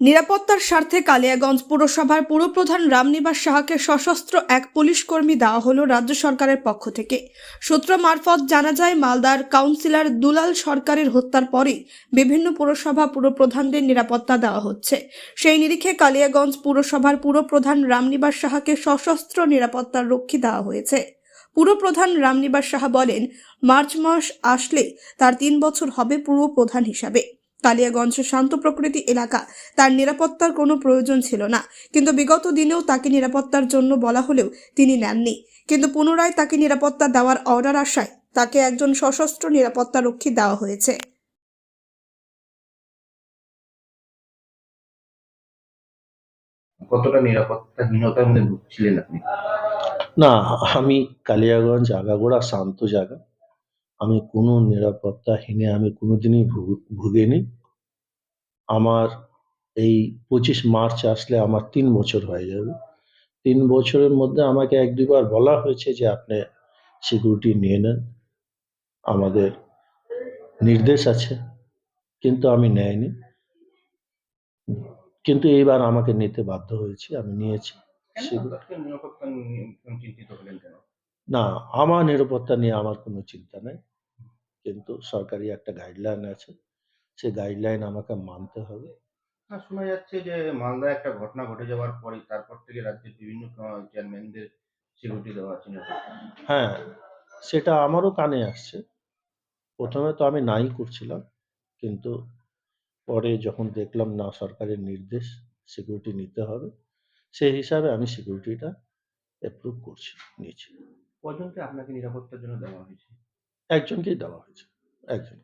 নিরাপত্তার স্বার্থে কালিয়াগঞ্জ পুরসভার পুরপ্রধান রামনিবাস সাহাকে সশস্ত্র এক পুলিশ কর্মী দেওয়া হলো রাজ্য সরকারের পক্ষ থেকে। সূত্র মারফত জানা যায়, মালদার কাউন্সিলর দুলাল সরকারের হত্যার পরেই বিভিন্ন পুরসভা পুরপ্রধানদের নিরাপত্তা দেওয়া হচ্ছে। সেই নিরিখে কালিয়াগঞ্জ পুরসভার পুরপ্রধান রামনিবাস সাহাকে সশস্ত্র নিরাপত্তার রক্ষী দেওয়া হয়েছে। পুরপ্রধান রামনিবাস সাহা বলেন, মার্চ মাস আসলে তার তিন বছর হবে পুরপ্রধান হিসাবে। কালিয়াগঞ্জ শান্ত প্রকৃতি এলাকা তার নিরাপত্তার কোনো প্রয়োজন ছিল না। কিন্তু বিগত দিনেও তাকে নিরাপত্তার জন্য বলা হলেও তিনি নেননি। কিন্তু পুনরায় তাকে নিরাপত্তা দেওয়ার অর্ডার আসায় তাকে একজন সশস্ত্র নিরাপত্তা রক্ষী দেওয়া হয়েছে। কতটা নিরাপত্তাহীনতার মধ্যে ভুগছিলেন আপনি? না আমি কালিয়াগঞ্জ আগাগোড়া শান্ত জায়গা। আমি কোনো নিরাপত্তাহীনে আমি কোনোদিনই ভুগ- ভুগিনি। আমার এই পঁচিশ মার্চ আসলে আমার তিন বছর হয়ে যাবে। তিন বছরের মধ্যে আমাকে এক দুবার বলা হয়েছে যে আপনি সিকিউরিটি নিয়ে নেন। আমাদের নির্দেশ আছে কিন্তু আমি নেয়নি কিন্তু এইবার আমাকে নিতে বাধ্য হয়েছি আমি নিয়েছি। না আমার নিরাপত্তা নিয়ে আমার কোনো চিন্তা নেই। কিন্তু সরকারি একটা গাইডলাইন আছে। সেই গাইডলাইন আমাকে মানতে হবে। শোনা যাচ্ছে যে মালদায় একটা ঘটনা ঘটে যাওয়ার পরে তারপর থেকে রাজ্যের বিভিন্ন চেয়ারম্যানদের সিকিউরিটি দেওয়া আছে। হ্যাঁ সেটা আমারও কানে আসছে। প্রথমে তো আমি নাই করছিলাম কিন্তু পরে যখন দেখলাম না সরকারের নির্দেশ সিকিউরিটি নিতে হবে সেই হিসাবে আমি সিকিউরিটিটা অ্যাপ্রুভ করছি নিয়েছি। কজনকে আপনাকে নিরাপত্তার জন্য দেওয়া হয়েছে? একজনকেই দেওয়া হয়েছে একজন